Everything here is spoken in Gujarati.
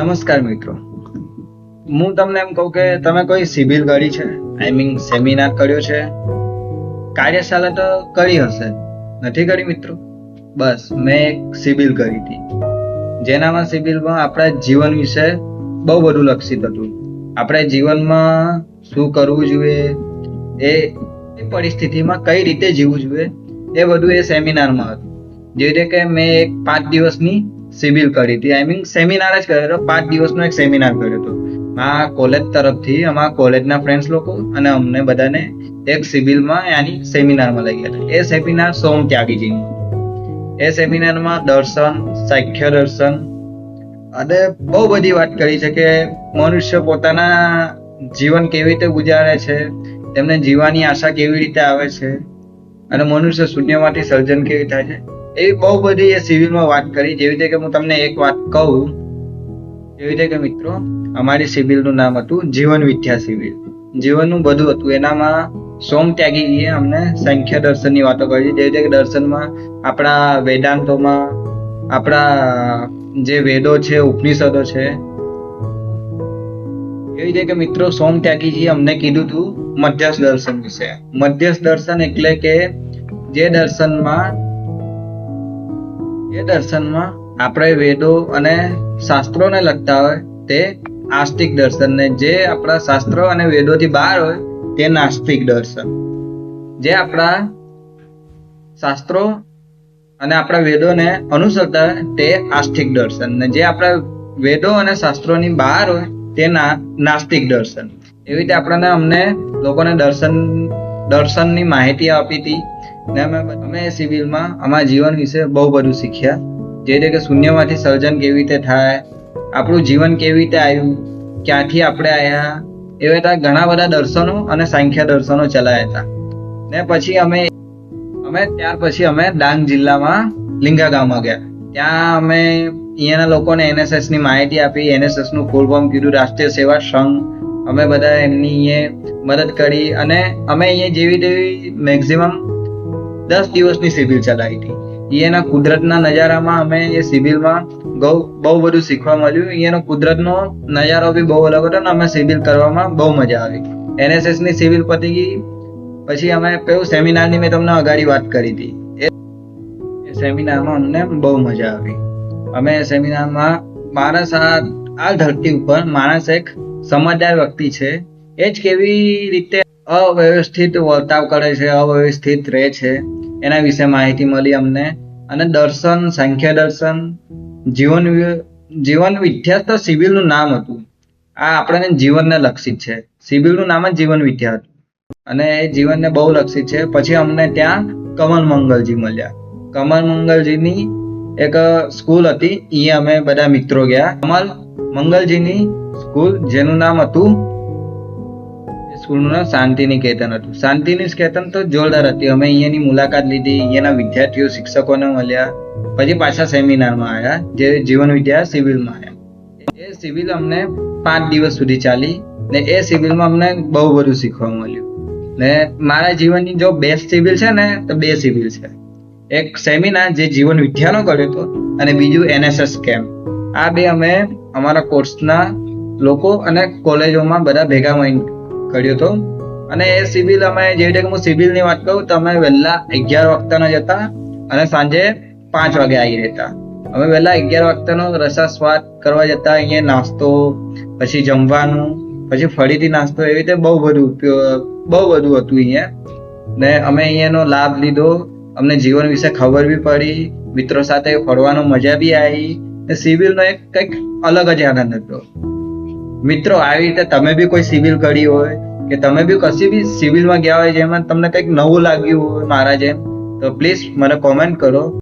નમસ્કાર મિત્રો. હું તમને એમ કહું કે તમે કોઈ સિવિલ કરી છે? આઈ મીન સેમિનાર કર્યો છે? કાર્યશાળા તો કરી હશે. નથી કરી મિત્રો? બસ, મેં એક સિવિલ કરી હતી. જેનામાં સિવિલમાં આપણા જીવન વિશે બહુ બધું લક્ષિત હતું. આપણે જીવનમાં શું કરવું જોઈએ? એ પરિસ્થિતિમાં કઈ રીતે જીવવું જોઈએ? એ બધું એ સેમિનારમાં હતું. જે રીતે કે મેં એક પાંચ દિવસની સિવિલ કરી હતી. આઈ મીન સેમિનાર જ કર્યો હતો. પાંચ દિવસનો એક સેમિનાર કર્યો હતો. આ કોલેજ તરફથી અમારા કોલેજના ફ્રેન્ડ્સ લોકો અને અમને બધાને એક સિવિલમાં એની સેમિનારમાં લઈ ગયા હતા. એ સેમિનાર સોમ ત્યાગીજીનું એ સેમિનારમાં દર્શન, સાખ્ય દર્શન અને બહુ બધી વાત કરી છે કે મનુષ્ય પોતાના જીવન કેવી રીતે ગુજારે છે, તેમને જીવવાની આશા કેવી રીતે આવે છે અને મનુષ્ય શૂન્યમાંથી સર્જન કેવી થાય છે. એવી બહુ બધી એ સિવિલમાં વાત કરી. જેવી રીતે કે હું તમને એક વાત કહું, એવી રીતે કે મિત્રો, અમારી સિવિલનું નામ હતું જીવન વિદ્યા સિવિલ. જીવનનું બધું હતું. એનામાં સોમ ત્યાગીએ અમને સંખ્ય દર્શનની વાતો કરી જેવી રીતે દર્શનમાં આપણા વેદાંતોમાં, આપણા જે વેદો છે, ઉપનિષદો છે, એવી રીતે કે મિત્રો, સોમ ત્યાગીજી અમને કીધું હતું મધ્યસ્થ દર્શન વિશે. મધ્યસ્થ દર્શન એટલે કે જે દર્શનમાં એ દર્શનમાં આપણે વેદો અને શાસ્ત્રોને લગતા હોય, તે આસ્તિક દર્શન ને જે આપણા શાસ્ત્રો અને વેદોથી બહાર હોય, તે નાસ્તિક દર્શન. જે આપણા શાસ્ત્રો અને આપણા વેદોને અનુસરતા હોય, તે આસ્તિક દર્શન ને. જે આપણા વેદો અને શાસ્ત્રોની બહાર હોય, તે નાસ્તિક દર્શન. એવી રીતે આપણને અમને લોકોને દર્શન દર્શનની માહિતી આપી હતી. ને અમે અમે સિવિલમાં, અમારા જીવન વિશે બહુ બધું શીખ્યા. જે રીતે કે શૂન્યમાંથી સર્જન કેવી રીતે થાય, આપણું જીવન કેવી રીતે આવ્યું, ક્યાંથી આપણે આવ્યા એવા રીતે ઘણા બધા દર્શનો અને સંખ્યા દર્શનો ચલાયા હતા. ને પછી અમે અમે ત્યાર પછી અમે ડાંગ જિલ્લામાં લિંગા ગામમાં ગયા. ત્યાં અમે અહીંયાના લોકોને એનએસએસની માહિતી આપી. એનએસએસનું ફૂલ ફોર્મ કીધું, રાષ્ટ્રીય સેવા સંઘ અમે બધા એમની મદદ કરી અને અમે અહીંયા જેવી તેવી મેક્સિમમ દસ દિવસની સિવિલ ચલાવી હતી. અહીંયાના કુદરતના નજારામાં અમે એ સિવિલમાં બહુ બહુ બધું શીખવા મળ્યું. અહીંયાનો કુદરતનો નજારો બી બહુ અલગ હતો ને અમે સિવિલ કરવામાં બહુ મજા આવી. એનએસએસની સિવિલ પતી ગઈ. પછી અમે કયું સેમિનારની મેં તમને અગાડી વાત કરી હતી. એ સેમિનારમાં અમને બહુ મજા આવી. અમે સેમિનારમાં માણસ આ આ ધરતી ઉપર માણસ એક સમજદાર વ્યક્તિ છે, એ જ કેવી રીતે અવ્યવસ્થિત વર્તાવ કરે છે, અવ્યવસ્થિત રહે છે, એના વિશે માહિતી મળી અમને. અને દર્શન, સંખ્યા દર્શન, જીવન જીવન વિદ્યા તો સિવિલનું નામ હતું. આ આપણને જીવનને લક્ષિત છે. સિવિલનું નામ જ જીવન વિદ્યા હતું. અને એ જીવનને બહુ લક્ષિત છે. પછી અમને ત્યાં કમલ મંગલજી મળ્યા. કમલ મંગલજીની એક સ્કૂલ હતી. એ અમે બધા મિત્રો ગયા. કમલ મંગલજીની સ્કૂલ, જેનું નામ હતું સ્કૂલનું નામ શાંતિ નિકેતન હતું. શાંતિ નિકેતન તો જોરદાર હતી. અમે અહીંયાની મુલાકાત લીધી, અહીંયાના વિદ્યાર્થીઓ, શિક્ષકોને મળ્યા. પછી પાછા સેમિનારમાં આવ્યા, જે જીવન વિદ્યા સિવિલમાં આવ્યા. એ સિવિલ અમને પાંચ દિવસ સુધી ચાલી ને એ સિવિલમાં અમને બહુ બધું શીખવા મળ્યું. ને મારા જીવનની જો બેસ્ટ સિવિલ છે ને, તો બે સિવિલ છે. એક સેમિનાર જે જીવન વિદ્યાનો કર્યો હતો અને બીજું એનએસએસ કેમ્પ. આ બે અમે અમારા કોર્સના લોકો અને કોલેજોમાં બધા ભેગા મળીને કર્યો હતો. અને એ સિવિલ અમે જે રીતે હું સિવિલની વાત કરું તો અમે વહેલા અગિયાર વાગતાના જતા અને સાંજે પાંચ વાગે આવી રહેતા. અમે વહેલા અગિયાર વાગતાનો રસાસ્વાદ કરવા જતા, અહીંયા નાસ્તો, પછી જમવાનું, પછી ફરીથી નાસ્તો, એવી રીતે બહુ બધું બહુ બધું હતું અહીંયા. ને અમે અહીંયાનો લાભ લીધો. અમને જીવન વિશે ખબર બી પડી. મિત્રો સાથે ફરવાનો મજા બી આવી. ને સિવિલનો એક કંઈક અલગ જ આનંદ હતો. મિત્રો, આવી રીતે તમે બી કોઈ સિવિલ કરી હોય કે તમે બી કશી બી સિવિલમાં ગયા હોય જેમાં તમને કંઈક નવું લાગ્યું હોય મારા જેમ, તો પ્લીઝ મને કોમેન્ટ કરો.